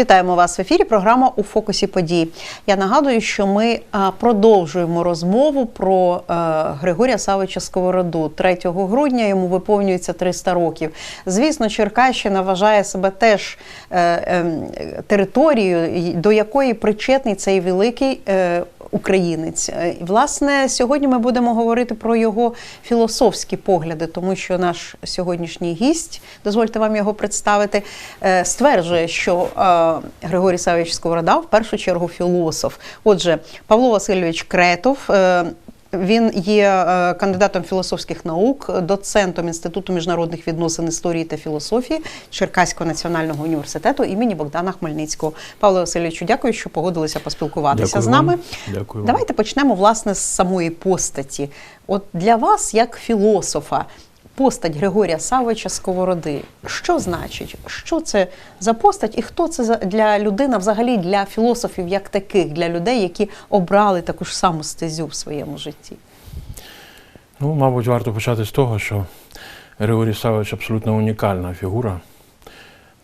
Вітаємо вас в ефірі. Програма у фокусі подій. Я нагадую, що ми продовжуємо розмову про е, Григорія Савича Сковороду. 3 грудня йому виповнюється 300 років. Звісно, Черкащина вважає себе теж е, е, територією, до якої причетний цей великий. Українець, власне, сьогодні ми будемо говорити про його філософські погляди, тому що наш сьогоднішній гість, дозвольте вам його представити, стверджує, що Григорій Савич Сковорода в першу чергу філософ. Отже, Павло Васильович Кретов. е, Він є е, кандидатом філософських наук, доцентом Інституту міжнародних відносин історії та філософії Черкаського національного університету імені Богдана Хмельницького. Павло Васильовичу, дякую, що погодилися поспілкуватися Дякую з вам. нами. Дякую вам. Давайте почнемо власне з самої постаті. От для вас, як філософа, постать Григорія Савича Сковороди, що значить? Що це за постать, і хто це для людина, взагалі для філософів, як таких, для людей, які обрали таку ж саму стезю в своєму житті? Ну, мабуть, варто почати з того, що Григорій Савич абсолютно унікальна фігура.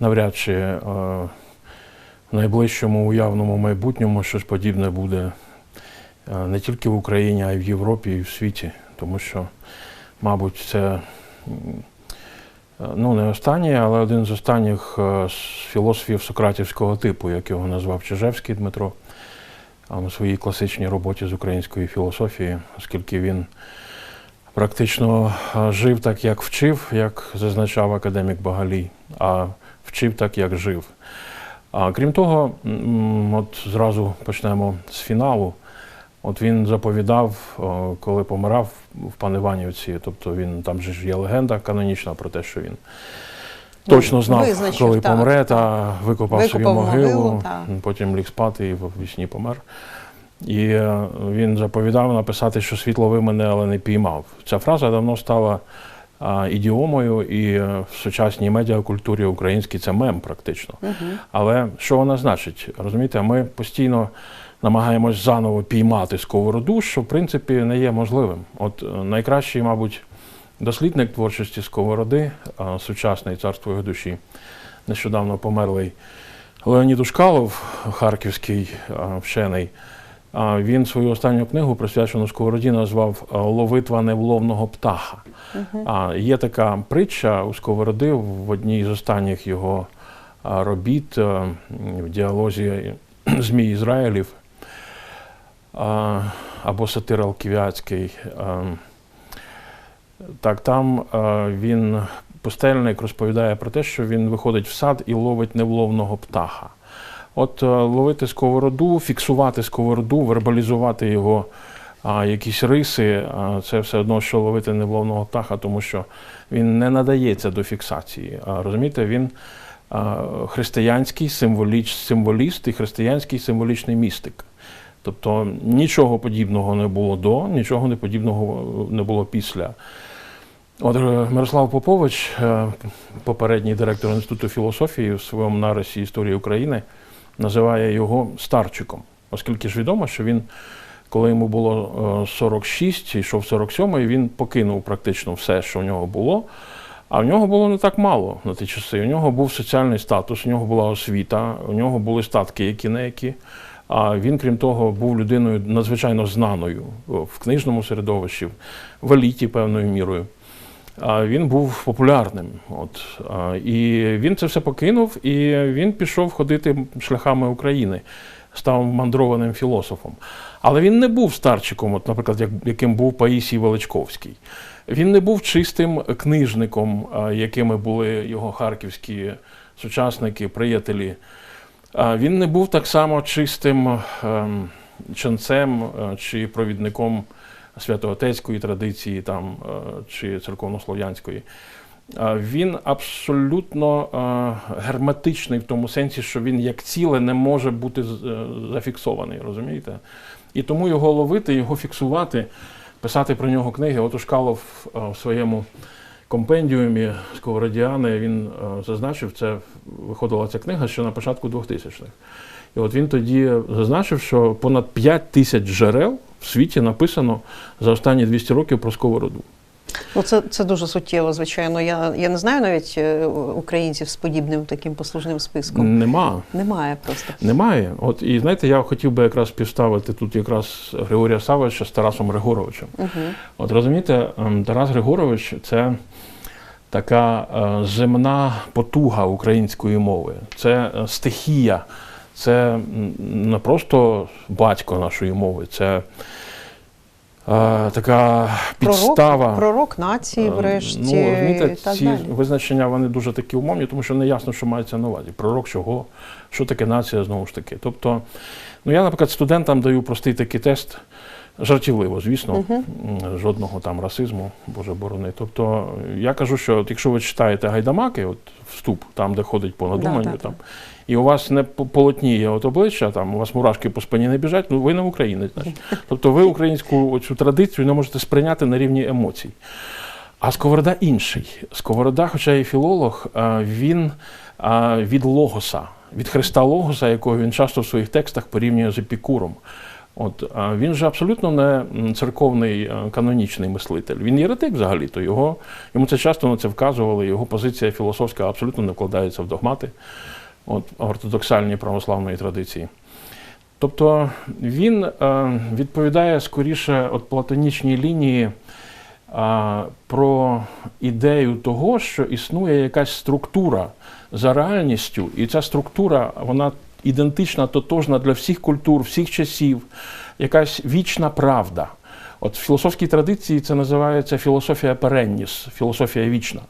Навряд чи е, в найближчому уявному майбутньому щось подібне буде е, не тільки в Україні, а й в Європі і в світі. Тому що, мабуть, це ну, не останній, але один з останніх е, філософів сократівського типу, як його назвав Чижевський Дмитро у своїй класичній роботі з української філософії, оскільки він практично жив так, як вчив, як зазначав академік Багалій, а вчив так, як жив. А крім того, от зразу почнемо з фіналу. От він заповідав, коли помирав в Паниванівці, тобто він там же ж є легенда канонічна про те, що він Ну, точно знав, визначив, коли так, помре, та викопав, собі Викопав могилу, могилу, потім ліг спати і в вісні помер. І е, він заповідав написати, що світ ловив мене, але не піймав. Ця фраза давно стала а, ідіомою, і е, в сучасній медіакультурі українській це мем практично. Але що вона значить? Розумієте, ми постійно намагаємось заново піймати сковороду, що в принципі не є можливим. От е, найкращий, мабуть, дослідник творчості сковороди, сучасний царство його душі, нещодавно померлий Леонід Ушкалов, харківський вчений. Він свою останню книгу, присвячену сковороді, назвав Ловитва невловного птаха. А, Є така притча у Сковороди в одній з останніх його робіт в діалозі Змій Ізраїлів або Сатир Алківіацький. а, Так, там він пустельник розповідає про те, що він виходить в сад і ловить невловного птаха. От е, ловити сковороду, фіксувати сковороду, вербалізувати його якісь риси, це все одно, що ловити невловного птаха, тому що він не надається до фіксації. Розумієте, він християнський символіст і християнський символічний містик. Тобто нічого подібного не було до, нічого не подібного не було після. От е, Мирослав Попович, е, попередній директор Інституту філософії в своєму нарисі історії України, називає його старчиком, оскільки ж відомо, що він, коли йому було е, 46, йшов 47, він покинув практично все, що в нього було. А в нього було не так мало на ті часи. У нього був соціальний статус, у нього була освіта, у нього були статки, які не які. А він, крім того, був людиною надзвичайно знаною в книжному середовищі, в еліті певною мірою. А він був популярним. От. І він це все покинув, і він пішов ходити шляхами України, став мандрованим філософом. Але він не був старчиком, от, наприклад, як, яким був Паїсій Величковський. Він не був чистим книжником, якими були його харківські сучасники, приятелі. Він не був так само чистим ем, ченцем е, чи провідником святоотецької традиції там, е, чи церковнослов'янської. Він абсолютно е, герметичний в тому сенсі, що він як ціле не може бути зафіксований, розумієте? І тому його ловити, його фіксувати, писати про нього книги. От Ушкалов в своєму компендіумі Сковородіани він е, зазначив, це виходила ця книга ще на початку 2000-х. І от він тоді зазначив, що понад 5 тисяч джерел в світі написано за останні 200 років про сковороду. Ну, це, це дуже суттєво, звичайно. Я, я не знаю навіть е, українців з подібним таким послужним списком. Нема. Немає просто. Немає. От і знаєте, я хотів би якраз півставити тут якраз Григорія Савича з Тарасом Григоровичем. Угу. От розумієте, ем, Тарас Григорович це така е, земна потуга української мови, це е, стихія, це не просто батько нашої мови, це така підстава. Пророк, пророк нації, Е, врешті. Ну, розумієте, і так ці далі. визначення вони дуже такі умовні, тому що не ясно, що мається на увазі. Пророк чого, що таке нація знову ж таки. Тобто, ну я, наприклад, студентам даю простий такий тест, жартівливо, звісно, м, жодного там расизму, Боже борони. Тобто, я кажу, що от якщо ви читаєте гайдамаки, от вступ, там, де ходить по надуманню, Да, да, там, і у вас не по- полотніє от обличчя, там у вас мурашки по спині не біжать, ну ви не українець. Значить. Тобто ви українську цю традицію не можете сприйняти на рівні емоцій. А Сковорода інший. Сковорода, хоча і філолог, він від Логоса, від Христа Логоса, якого він часто в своїх текстах порівнює з епікуром. От, він же абсолютно не церковний е, канонічний мислитель. Він єретик взагалі, то його, йому це часто на це вказували, його позиція філософська абсолютно не вкладається в догмати от, ортодоксальної православної традиції. Тобто він е, відповідає скоріше от платонічній лінії а, про ідею того, що існує якась структура за реальністю, і ця структура вона ідентична, тотожна для всіх культур, всіх часів, якась вічна правда. От в філософській традиції це називається філософія перенніс, філософія вічна.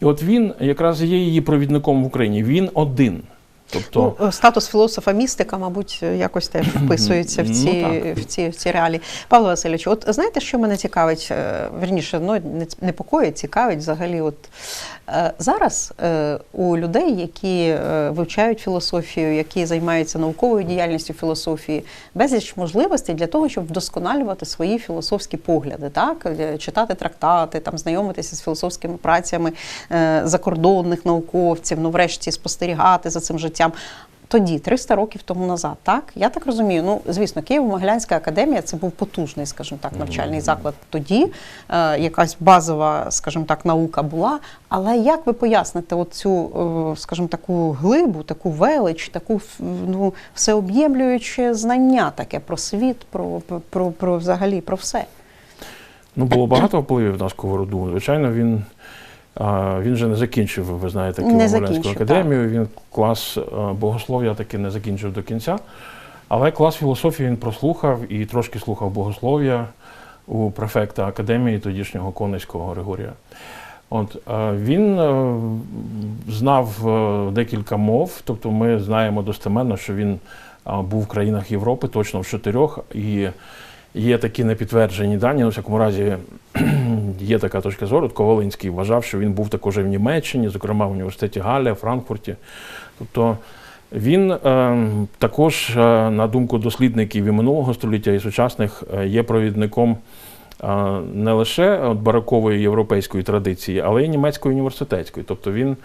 І от він якраз є її провідником в Україні. Він один. Тобто, Ну, статус філософа містика, мабуть, якось теж вписується в Ну, ці, так. в ці, в ці реалії. Павло Васильович, от знаєте, що мене цікавить, е, верніше, ну, не непокоїть, цікавить взагалі. От, е, зараз е, у людей, які е, вивчають філософію, які займаються науковою діяльністю філософії, безліч можливостей для того, щоб вдосконалювати свої філософські погляди, так? Е, читати трактати, там, знайомитися з філософськими працями е, закордонних науковців, ну, врешті спостерігати за цим життям. Тоді, 300 років тому назад, так я так розумію. Ну звісно, Києво-Могилянська академія це був потужний, скажімо так, навчальний заклад. Тоді е, якась базова, скажімо так, наука була. Але як ви поясните оцю, е, скажімо, таку глибу, таку велич, таку ну всеоб'ємлююче знання таке про світ, про, про, про, про взагалі про все? Ну, було багато впливів на сковороду. Звичайно, він, він же не закінчив, ви знаєте, закінчив, академію. Він клас а, богослов'я таки не закінчив до кінця. Але клас філософії він прослухав і трошки слухав богослов'я у префекта академії тодішнього Конецького Григорія. От е, він е, знав е, декілька мов, тобто ми знаємо достеменно, що він е, був в країнах Європи, точно в чотирьох, і є такі непідтверджені дані. Ну, в всякому разі, є така точка зору. Ковалинський вважав, що він був також і в Німеччині, зокрема в університеті Галя, Франкфурті. Тобто він е, також, е, на думку дослідників і минулого століття, і сучасних, е, є провідником не лише от барокової європейської традиції, але й німецької університетської. Тобто він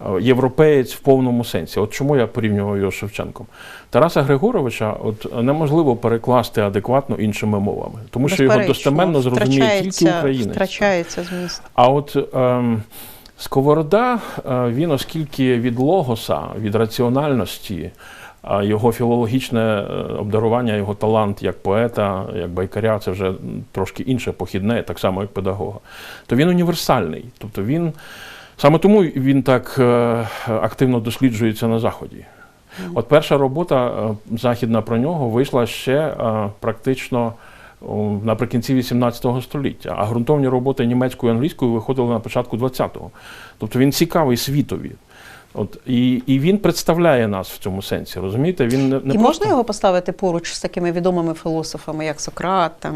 е, європеєць в повному сенсі. От чому я порівнював його з Шевченком? Тараса Григоровича от неможливо перекласти адекватно іншими мовами, тому що його достеменно зрозуміє тільки українець. Втрачається зміст. А от ем, Сковорода, е, він, оскільки від логоса, від раціональності, його філологічне е, обдарування, його талант як поета, як байкаря, це вже трошки інше похідне, так само як педагога, то він універсальний. Тобто він саме тому він так е, активно досліджується на Заході. От перша робота е, західна про нього вийшла ще практично наприкінці 18 століття, а ґрунтовні роботи німецькою і англійською виходили на початку 20-го. Тобто він цікавий світові. От, і, і він представляє нас в цьому сенсі, розумієте? Він не, не І просто, можна його поставити поруч з такими відомими філософами, як Сократ, там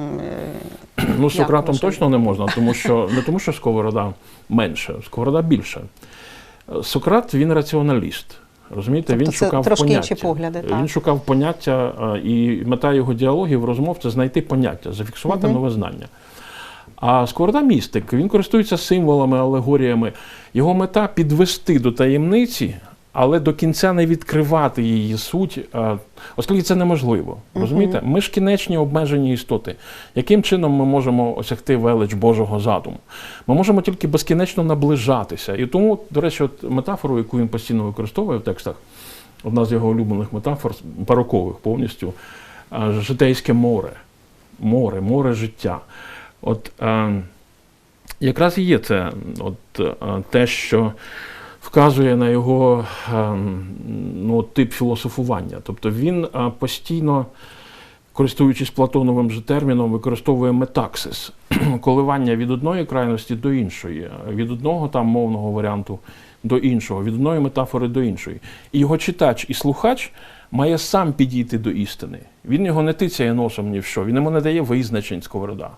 е, ну, з Сократом точно не можна, тому що не тому, що Сковорода менше, Сковорода більше. Сократ він раціоналіст. Розумієте, Тобто він це шукав трошки поняття. інші погляди, так. Він шукав поняття, і мета його діалогів, розмов це знайти поняття, зафіксувати Мгм. нове знання. А Сковорода містик, він користується символами, алегоріями. Його мета підвести до таємниці але до кінця не відкривати її суть, оскільки це неможливо. Розумієте? Ми ж кінечні обмежені істоти. Яким чином ми можемо осягти велич Божого задуму? Ми можемо тільки безкінечно наближатися. І тому, до речі, от метафору, яку він постійно використовує в текстах, одна з його улюблених метафор, барокових повністю, житейське море. Море, море життя. От е, якраз і є це от, е, те, що вказує на його е, ну, тип філософування. Тобто він постійно, користуючись Платоновим же терміном, використовує метаксис, коливання від одної крайності до іншої, від одного там мовного варіанту до іншого, від одної метафори до іншої. І його читач і слухач має сам підійти до істини. Він його не тицяє носом ні в що, він йому не дає визначень сковорода.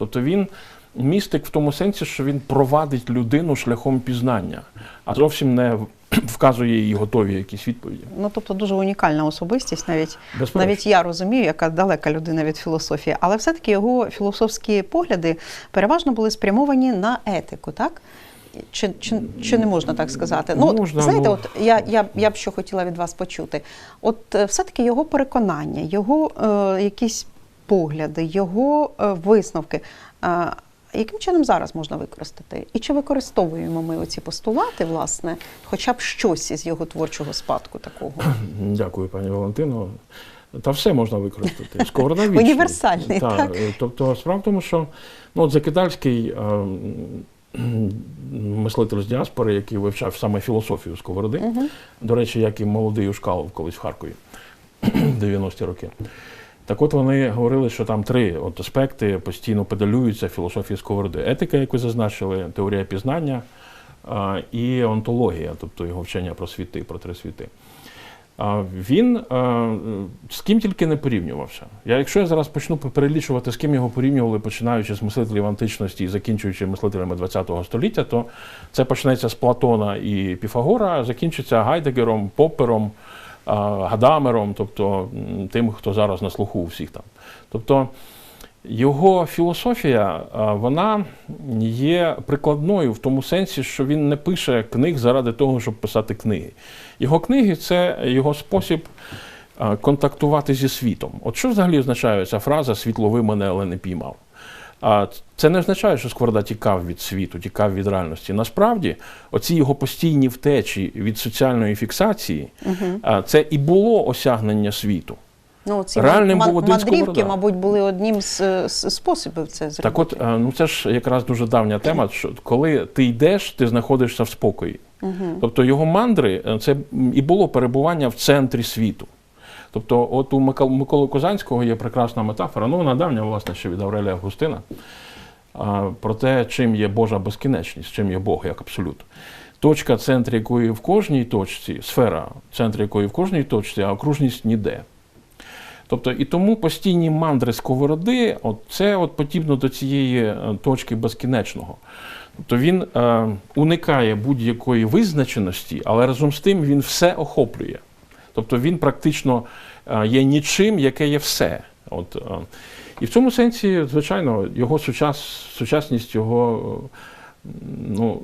Тобто він містик в тому сенсі, що він провадить людину шляхом пізнання, а зовсім не вказує їй готові якісь відповіді. Ну, тобто дуже унікальна особистість, навіть Безперечно. навіть я розумію, яка далека людина від філософії, але все-таки його філософські погляди переважно були спрямовані на етику, так? Чи, чи, чи не можна так сказати? Ну, Можна, знаєте, ну. от я, я, я б що хотіла від вас почути. От е, все-таки його переконання, його е, якісь погляди, його е, висновки. Яким чином зараз можна використати? І чи використовуємо ми оці постулати, власне, хоча б щось із його творчого спадку такого? Дякую, пані Валентино. Та все можна використати. Сковорода вічний. Універсальний, Та, так? е, Тобто, справа в тому, що ну, от Закидальський е, мислитель з діаспори, який вивчав саме філософію сковороди, до речі, як і молодий Ушкалов колись в Харкові в 90-ті роки. Так от вони говорили, що там три от аспекти постійно педалюються філософії сковороди. Етика, як ви зазначили, теорія пізнання і онтологія, тобто його вчення про світи, про три світи. Він з ким тільки не порівнювався. Я, якщо я зараз почну перелічувати, з ким його порівнювали, починаючи з мислителів античності і закінчуючи мислителями ХХ століття, то це почнеться з Платона і Піфагора, а закінчиться Гайдегером, Поппером, а, Гадамером, тобто тим, хто зараз на слуху у всіх там. Тобто його філософія, вона є прикладною в тому сенсі, що він не пише книг заради того, щоб писати книги. Його книги це його спосіб контактувати зі світом. От що взагалі означає ця фраза Світ ловив мене, але не піймав. А це не означає, що Скворда тікав від світу, тікав від реальності. Насправді, оці його постійні втечі від соціальної фіксації, а, це і було осягнення світу. Ну, ці Реальним один мандрівки, мабуть, були одним з, з способів це зробити. Так от, ну це ж якраз дуже давня тема, що коли ти йдеш, ти знаходишся в спокої. Тобто його мандри е, це і було перебування в центрі світу. Тобто, от у Миколи Козанського є прекрасна метафора, ну вона давня, власне, ще від Аврелія Августина, про те, чим є Божа безкінечність, чим є Бог як абсолют. Точка, центр якої в кожній точці, сфера, центр якої в кожній точці, а окружність ніде. Тобто, і тому постійні мандри сковороди, от це от подібно до цієї е, точки безкінечного. Тобто він е, уникає будь-якої визначеності, але разом з тим він все охоплює. Тобто він практично е, є нічим, яке є все. От, е, і в цьому сенсі, звичайно, його сучас, сучасність, його, ну,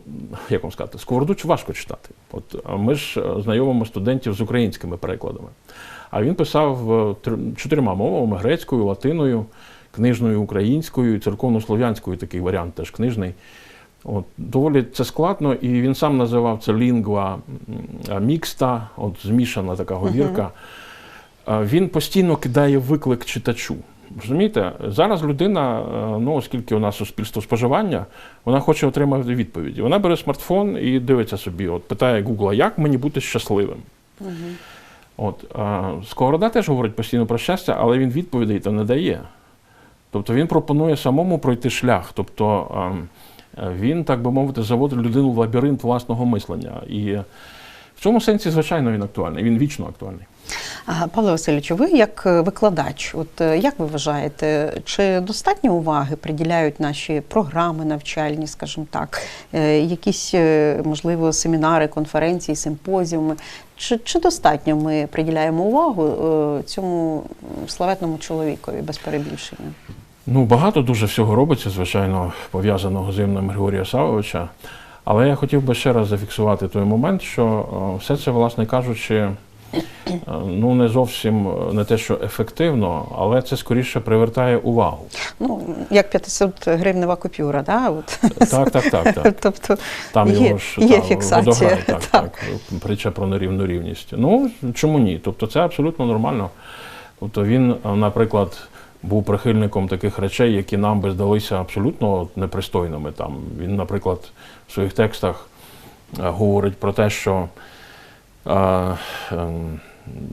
як вам сказати, сковороду важко читати. От, е, ми ж знайомимо студентів з українськими перекладами. А він писав чотирма мовами: грецькою, латиною, книжною українською, церковно-слов'янською такий варіант теж книжний. От, доволі це складно, і він сам називав це лінгва мікста, от змішана така говірка. А Він постійно кидає виклик читачу. Розумієте, зараз людина, ну оскільки у нас суспільство споживання, вона хоче отримати відповіді. Вона бере смартфон і дивиться собі, от питає Гугла, як мені бути щасливим. От, а, Сковорода теж говорить постійно про щастя, але він відповідей то не дає. Тобто він пропонує самому пройти шлях. Тобто а, він, так би мовити, заводить людину в лабіринт власного мислення. І в цьому сенсі, звичайно, він актуальний, він вічно актуальний. Павло Васильовичу, ви як е, викладач, от е, як ви вважаєте, чи достатньо уваги приділяють наші програми навчальні, скажімо так, е, якісь, можливо, семінари, конференції, симпозіуми? Чи, чи достатньо ми приділяємо увагу цьому славетному чоловікові без перебільшення? Ну, багато дуже всього робиться, звичайно, пов'язаного з ім'ям Григорія Савовича. Але я хотів би ще раз зафіксувати той момент, що е, все це, власне кажучи, е, ну не зовсім е, не те, що ефективно, але це скоріше привертає увагу. Ну, як 500 гривнева купюра, да? От. Так, так, так. так. Тобто Там Є- його ж є та, фіксація, водограй, так, так. так. Притча про нерівну рівність. Ну, чому ні? Тобто це абсолютно нормально. Тобто він, наприклад, був прихильником таких речей, які нам би здалися абсолютно непристойними. Там він, наприклад, в своїх текстах говорить про те, що а, ем,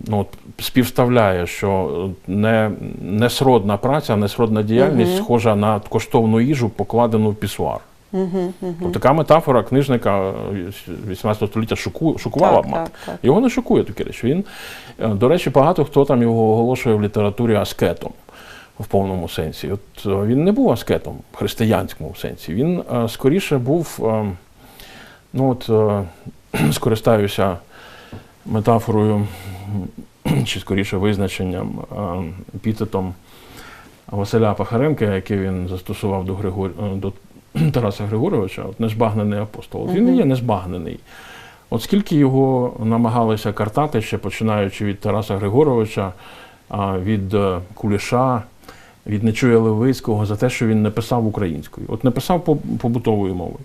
ну, співставляє, що не, несродна праця, несродна діяльність Мгм. схожа на коштовну їжу, покладену в пісуар. угу, угу. От така метафора книжника е, 18 століття шоку, шокувала б так, мат. так, так. Його не шокує такі речі. Він, е, до речі, багато хто там його оголошує в літературі аскетом в повному сенсі. От е, він не був аскетом в християнському сенсі. Він е, скоріше був, е, ну от скористаюся метафорою, чи скоріше визначенням, епітетом Василя Пахаренка, який він застосував до Григор... до Тараса Григоровича, от незбагнений апостол. Він не є незбагнений. От скільки його намагалися картати, ще починаючи від Тараса Григоровича, від Куліша, від Нечуя Левицького за те, що він не писав українською. От не писав побутовою мовою.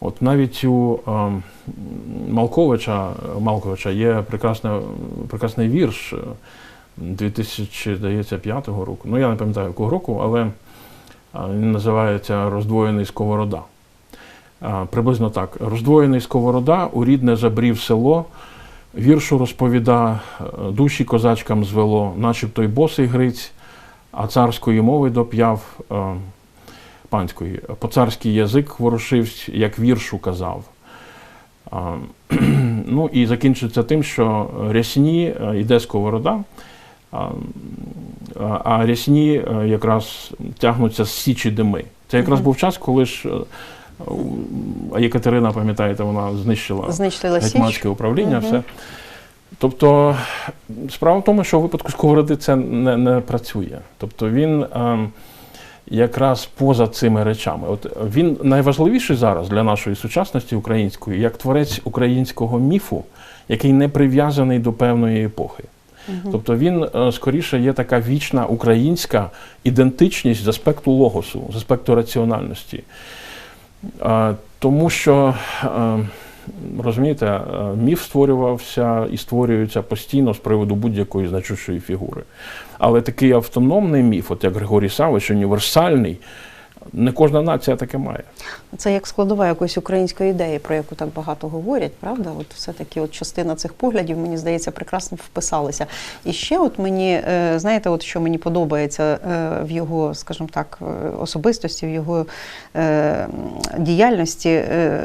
От навіть у е, Малковича, Малковича є прекрасне, прекрасний вірш е, 2005 року. Ну, я не пам'ятаю якого року, але він називається Роздвоєний сковорода. А, Приблизно так. Роздвоєний сковорода, у рідне забрів село, віршу розповіда, е, душі козачкам звело, начебто й босий гриць, а царської мови доп'яв е, панської. По царський язик ворушився, як віршу казав. А, Ну і закінчиться тим, що рясні е, йде сковорода, а, а- а рясні е, якраз тягнуться з січі дими. Це якраз був час, коли ж е, у- Єкатерина, пам'ятаєте, вона знищила гетьманське управління. Все. Тобто справа в тому, що у випадку сковороди це не, не працює. Тобто він ем, якраз поза цими речами. От він найважливіший зараз для нашої сучасності української, як творець українського міфу, який не прив'язаний до певної епохи. Мгм. Тобто він е, скоріше є така вічна українська ідентичність з аспекту логосу, з аспекту раціональності. Е, Тому що, е, розумієте, е, міф створювався і створюється постійно з приводу будь-якої значущої фігури. Але такий автономний міф, от як Григорій Савич, універсальний, не кожна нація таке має. Це як складова якоїсь української ідеї, про яку так багато говорять, правда? От все-таки от частина цих поглядів, мені здається, прекрасно вписалися. І ще, от мені, е, знаєте, от що мені подобається е, в його, скажімо так, е, особистості, в його діяльності,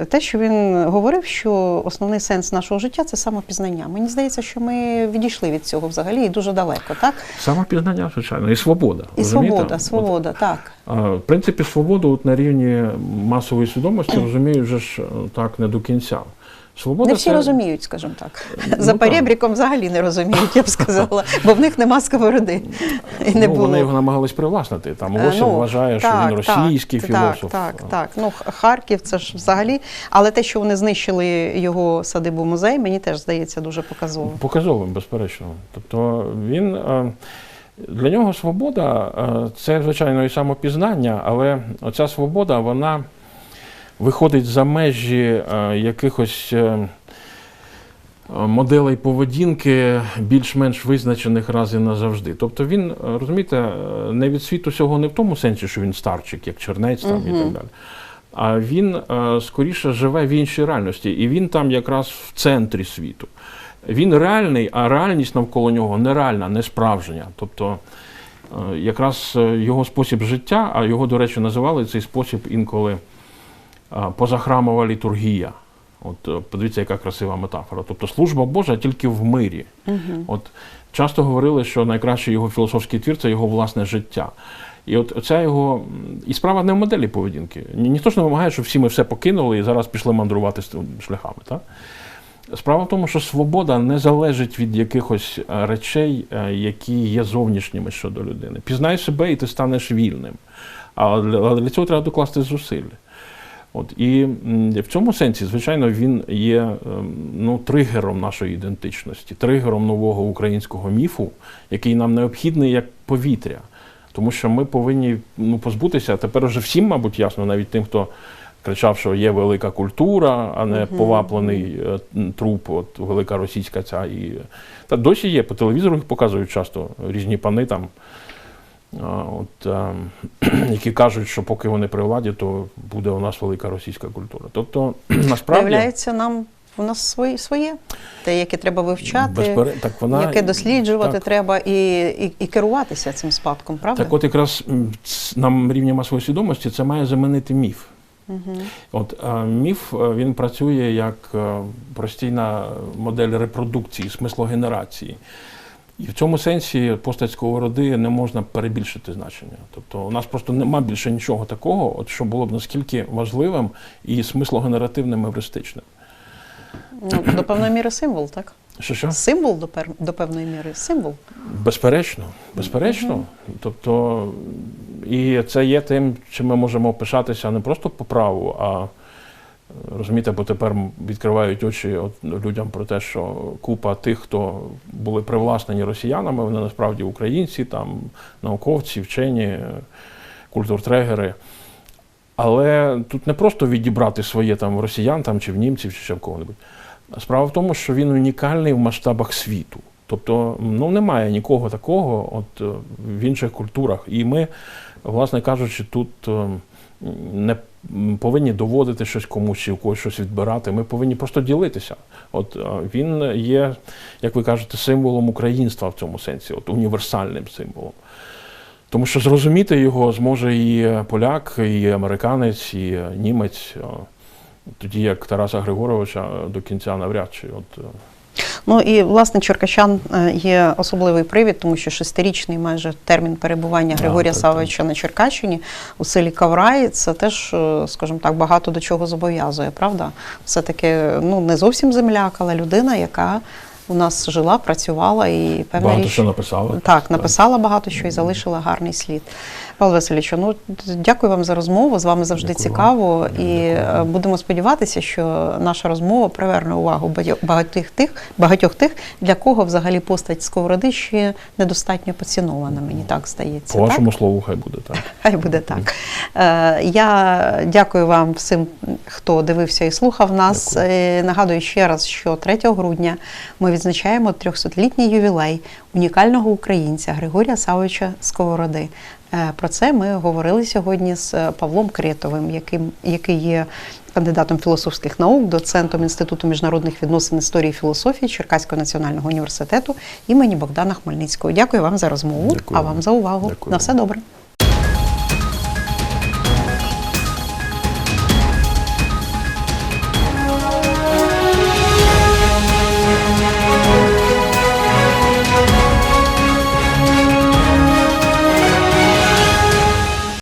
те, що він говорив, що основний сенс нашого життя це самопізнання. Мені здається, що ми відійшли від цього взагалі і дуже далеко, так? Самопізнання, звичайно, і свобода. І розумієте? свобода, От, свобода, так. В принципі, свободу от на рівні масової свідомості розуміють вже ж е, так не до кінця. Свобода Не всі це- розуміють, скажімо так. Ну, За так. перебріком взагалі не розуміють, я б сказала, бо в них нема сковороди. І не ну, було. Вони його намагались привласнити. Там Е, ну, вважає, що він російський так, філософ. Так, так, так. Ну, Харків це ж взагалі. Але те, що вони знищили його садибу музей, мені теж здається дуже показово. Показовим, безперечно. Тобто він е, для нього свобода е, це, звичайно, і самопізнання, але оця свобода, вона виходить за межі е, якихось. е, Моделей поведінки більш-менш визначених раз і назавжди. Тобто він, розумієте, не від світу цього не в тому сенсі, що він старчик, як чернець там і так далі. А він скоріше живе в іншій реальності, і він там якраз в центрі світу. Він реальний, а реальність навколо нього нереальна, не справжня. Тобто е, якраз е, його спосіб життя, а його, до речі, називали цей спосіб інколи е, позахрамова літургія. От подивіться, яка красива метафора. Тобто служба Божа тільки в мирі. Мгм. От часто говорили, що найкращий його філософський твір це його власне життя. І от ця його і справа не в моделі поведінки. Ні, ніхто ж не вимагає, щоб всі ми все покинули і зараз пішли мандрувати шляхами. Так? Справа в тому, що свобода не залежить від якихось е, речей, е, які є зовнішніми щодо людини. Пізнай себе, і ти станеш вільним. Але для цього треба докласти зусиль. От і в цьому сенсі, звичайно, він є ем, ну, тригером нашої ідентичності, тригером нового українського міфу, який нам необхідний як повітря. Тому що ми повинні ну, позбутися тепер вже всім, мабуть, ясно, навіть тим, хто кричав, що є велика культура, а не поваплений е, труп, от велика російська ця. І... Та досі є, по телевізору їх показують часто різні пани там. От, е, які кажуть, що поки вони при владі, то буде у нас велика російська культура. Тобто, насправді, Виявляється, нам у нас свої, своє, те, яке треба вивчати, безпере- так вона, яке досліджувати так. треба і, і, і керуватися цим спадком, правда? Так от якраз м, ц- на рівні масової свідомості це має замінити міф. Угу. От е, міф е, він працює як е, простійна модель репродукції, смислогенерації. І в цьому сенсі постать сковороди не можна перебільшити значення. Тобто у нас просто нема більше нічого такого, от що було б наскільки важливим і смислогенеративним евристичним. Ну, до певної міри символ, так? Що що? Символ до, пер... до певної міри. Символ. Безперечно, безперечно. Тобто, і це є тим, чим ми можемо пишатися не просто по праву, а розумієте, бо тепер відкривають очі людям про те, що купа тих, хто були привласнені росіянами, вони насправді українці, там науковці, вчені, культуртрегери. Але тут не просто відібрати своє там росіян там, чи в німців, чи ще в кого-небудь. Справа в тому, що він унікальний в масштабах світу. Тобто, ну немає нікого такого от е, в інших культурах. І ми, власне кажучи, тут е, не повинні доводити щось комусь чи у когось щось відбирати. Ми повинні просто ділитися. От е, він є, як ви кажете, символом українства в цьому сенсі, от універсальним символом. Тому що зрозуміти його зможе і поляк, і американець, і німець, е, тоді як Тараса Григоровича до кінця навряд чи. От, Ну і власне Черкащан е, є особливий привід, тому що шестирічний майже термін перебування Григорія так, Савовича на Черкащині у селі Каврай. Це теж, е, скажімо так, багато до чого зобов'язує, правда? Все-таки ну не зовсім земляк, але людина, яка у нас жила, працювала і певна багато річ. що написала. Так, написала багато що і залишила гарний слід. Павло Васильовичу, ну дякую вам за розмову. З вами завжди Дякую цікаво. вам. І Дякую. е, будемо сподіватися, що наша розмова приверне увагу багатьох- тих, багатьох тих, для кого взагалі постать сковороди ще недостатньо поцінована. Мені так здається. По так? вашому слову, хай буде так. Хай буде так. Е, Я дякую вам всім, хто дивився і слухав нас. Дякую. Е, Нагадую ще раз, що 3 грудня ми відзначаємо 300-літній ювілей унікального українця Григорія Савовича Сковороди. Е, Про це ми говорили сьогодні з е, Павлом Кретовим, яким, який є кандидатом філософських наук, доцентом Інституту міжнародних відносин історії і філософії Черкаського національного університету імені Богдана Хмельницького. Дякую вам за розмову, Дякую а вам. вам за увагу. Дякую На все добре.